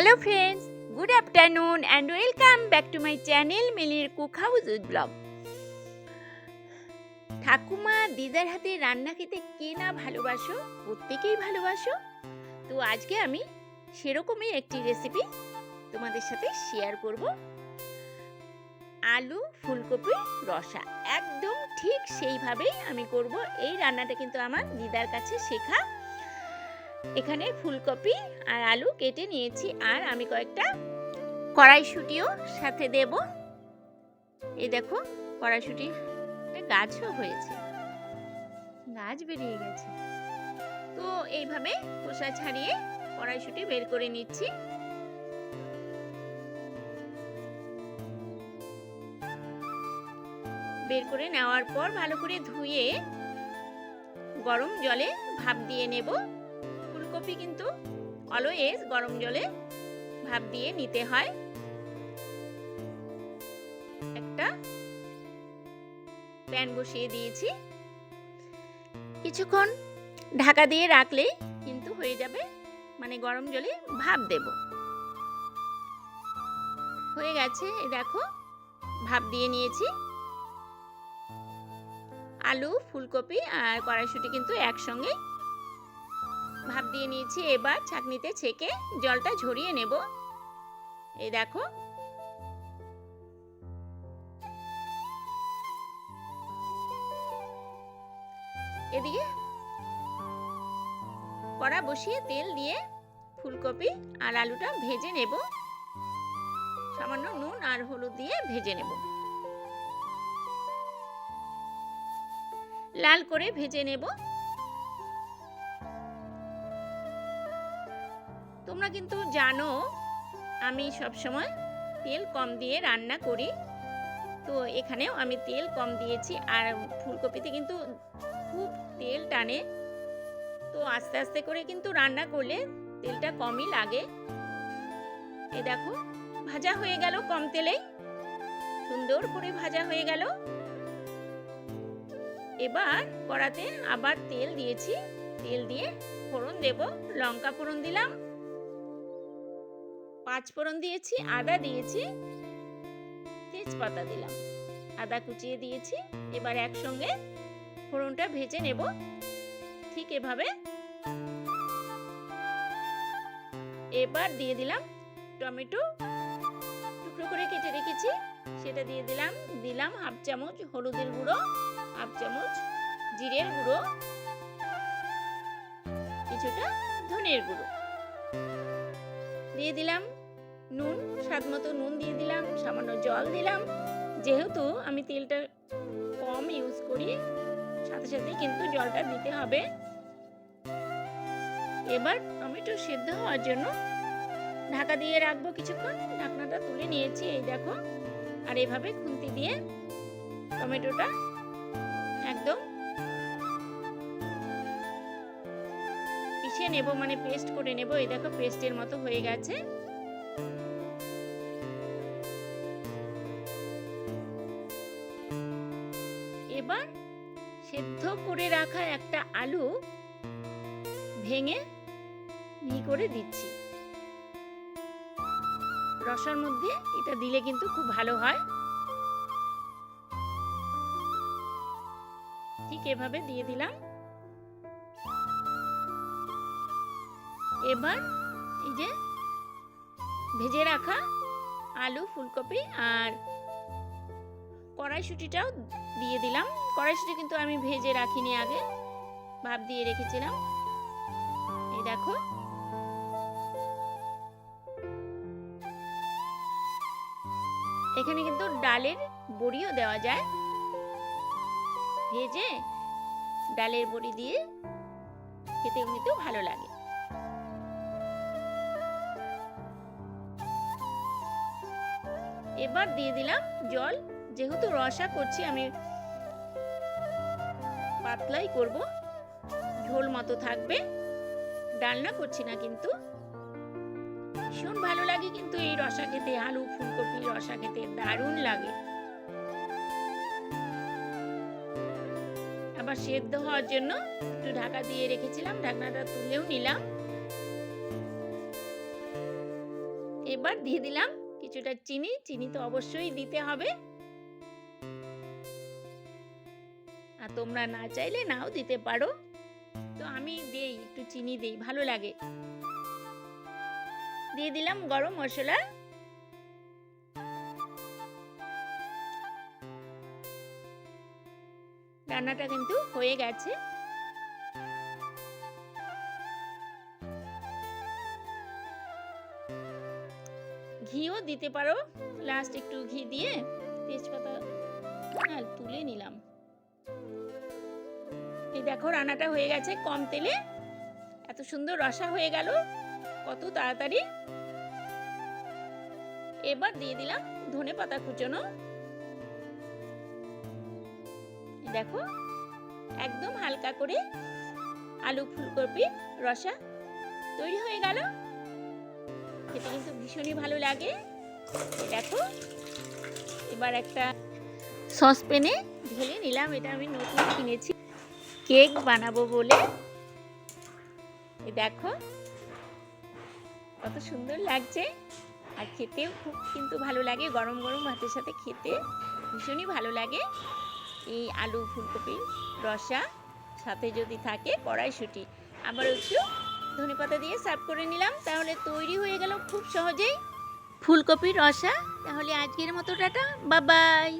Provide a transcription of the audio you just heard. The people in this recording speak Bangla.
Hello friends good afternoon and welcome back to my channel মিলির কুক হাউস উইথ ব্লগ ঠাকুমা দিদার হাতে রান্না খেতে কে না ভালোবাসো? প্রত্যেকেই ভালোবাসো। তো আজকে আমি সেরকমই একটি রেসিপি তোমাদের সাথে শেয়ার করব। আলু, ফুলকপি, রসা, একদম ঠিক সেইভাবেই আমি করব। এই রান্নাটা কিন্তু আমার দিদার কাছে শেখা। এখানে ফুলকপি আর আলু কেটে নিয়েছি আর আমি কয়েকটা কড়াইশুটিও সাথে দেব। এই দেখো কড়াইশুটি গাছও হয়েছে। গাছ বেরিয়ে গেছে। তো এইভাবে খোসা ছাড়িয়ে কড়াইশুটি বের করে নিচ্ছি। বের করে নেওয়ার পর ভালো করে ধুয়ে গরম জলে ভাপ দিয়ে নেব। ফুলকপি কিন্তু অলওয়েজ গরম জলে ভাপ দিয়ে নিতে হয়। একটা প্যান বসিয়ে দিয়েছি। কিছুক্ষণ ঢাকা দিয়ে রাখলেই কিন্তু হয়ে যাবে মানে গরম জলে ভাপ দেব। হয়ে গেছে দেখো, ভাপ দিয়ে নিয়েছি। আলু, ফুলকপি আর কড়াইশুটি কিন্তু একসঙ্গে ভাপ দিয়ে নিয়েছি, এবার ছাঁকনিতে ছেঁকে জলটা ঝরিয়ে নেব। এই দেখো। এদিকে কড়া বসিয়ে তেল দিয়ে ফুলকপি আর আলুটা ভেজে নেব। সামান্য নুন আর হলুদ দিয়ে ভেজে নেব। লাল করে ভেজে নেব। কিন্তু জানো, আমি সব সময় তেল কম দিয়ে রান্না করি। তো এখানেও আমি তেল কম দিয়েছি আর ফুলকপিতে কিন্তু খুব তেল টানে। তো আস্তে আস্তে করে কিন্তু রান্না করলে তেলটা কমই লাগে। এ দেখো, ভাজা হয়ে গেল কম তেলেই। সুন্দর করে ভাজা হয়ে গেল। এবার কড়াতে আবার তেল দিয়েছি। তেল দিয়ে ফোড়ন দেব, লঙ্কা ফোড়ন দিলাম। পাঁচ ফোড়ন দিয়েছি, আদা দিয়েছি, তেজপাতা দিলাম। আদা কুচিয়ে দিয়েছি, এবার একসঙ্গে ফোড়নটা ভেজে নেব। ঠিক এভাবে। এবার দিয়ে দিলাম টমেটো। টুকরো করে কেটে রেখেছি, সেটা দিয়ে দিলাম দিলাম হাফ চামচ হলুদের গুঁড়ো, হাফ চামচ জিরের গুঁড়ো, কিছুটা ধনের গুঁড়ো। দিয়ে দিলাম। নুন, স্বাদ মতো নুন দিয়ে দিলাম, সামান্য জল দিলাম। যেহেতু আমি তেলটা কম ইউজ করি, সাথে সাথে কিন্তু জলটা দিতে হবে। এবার টমেটো সেদ্ধ হওয়ার জন্য ঢাকা দিয়ে রাখব কিছুক্ষণ। ঢাকনাটা তুলে নিয়েছি, এই দেখো। আর এভাবে খুন্তি দিয়ে টমেটোটা একদম নেব মানে পেস্ট করে নেব। এই দেখো পেস্টের মতো হয়ে গেছে। এবার সেদ্ধ করে রাখা একটা আলু ভেঙে মিহি করে দিচ্ছি। রসার মধ্যে এটা দিলে কিন্তু খুব ভালো হয়। ঠিক এভাবে দিয়ে দিলাম। এবার এই যে ভেজে রাখা আলু, ফুলকপি আর কড়াইশুটিটাও দিয়ে দিলাম। কড়াইশুটি কিন্তু আমি ভেজে রাখিনি আগে, ভাপ দিয়ে রেখেছিলাম। এই দেখো। এখানে কিন্তু ডালের বড়িও দেওয়া যায়। ভেজে ডালের বড়ি দিয়ে খেতে কিন্তু ভালো লাগে। এবার দিয়ে দিলাম জল। যেহেতু রসা করছি, আমি পাতলাই করব। ঝোল মতো থাকবে। ডালনা করছি না কিন্তু। ভীষণ ভালো লাগে কিন্তু এই রসা খেতে। আলু, ফুলকপি রসা খেতে দারুণ লাগে। আবার সেদ্ধ হওয়ার জন্য একটু ঢাকা দিয়ে রেখেছিলাম, ঢাকনাটা তুলেও নিলাম। এবার দিয়ে দিলাম কিছুটা চিনি চিনি তো অবশ্যই দিতে হবে। আর তোমরা না চাইলে নাও দিতে পারো। তো আমি দেই, একটু চিনি দেই, ভালো লাগে। দিয়ে দিলাম গরম মশলা। রান্নাটা কিন্তু হয়ে গেছে। ঘিও দিতে পারো। লাস্ট একটু ঘি দিয়ে তেজপাতা হ্যাঁ তুলে নিলাম। এই দেখো, রান্নাটা হয়ে গেছে কম তেলে। এত সুন্দর রসা হয়ে গেল, কত তাড়াতাড়ি। এবার দিয়ে দিলাম ধনে পাতা কুচনো। দেখো, একদম হালকা করে আলু ফুলকপি, রসা তৈরি হয়ে গেল। খেতে কিন্তু ভীষণই ভালো লাগে। দেখো, এবার একটা সসপ্যানে ঢেলে নিলাম, এটা আমি নতুন কিনেছি। কেক বানাবো বলে। দেখো, কত সুন্দর লাগছে। আর খেতেও খুব কিন্তু ভালো লাগে, গরম গরম ভাতের সাথে খেতে ভীষণই ভালো লাগে। এই আলু ফুলকপি রসা সাথে যদি থাকে, কড়াইশুঁটি। আবার একটু ধনেপাতা দিয়ে সার্ভ করে নিলাম। তাহলে তৈরি হয়ে গেল খুব সহজেই। ফুলকপির রসা। তাহলে আজকের মতো টাটা। বাবাই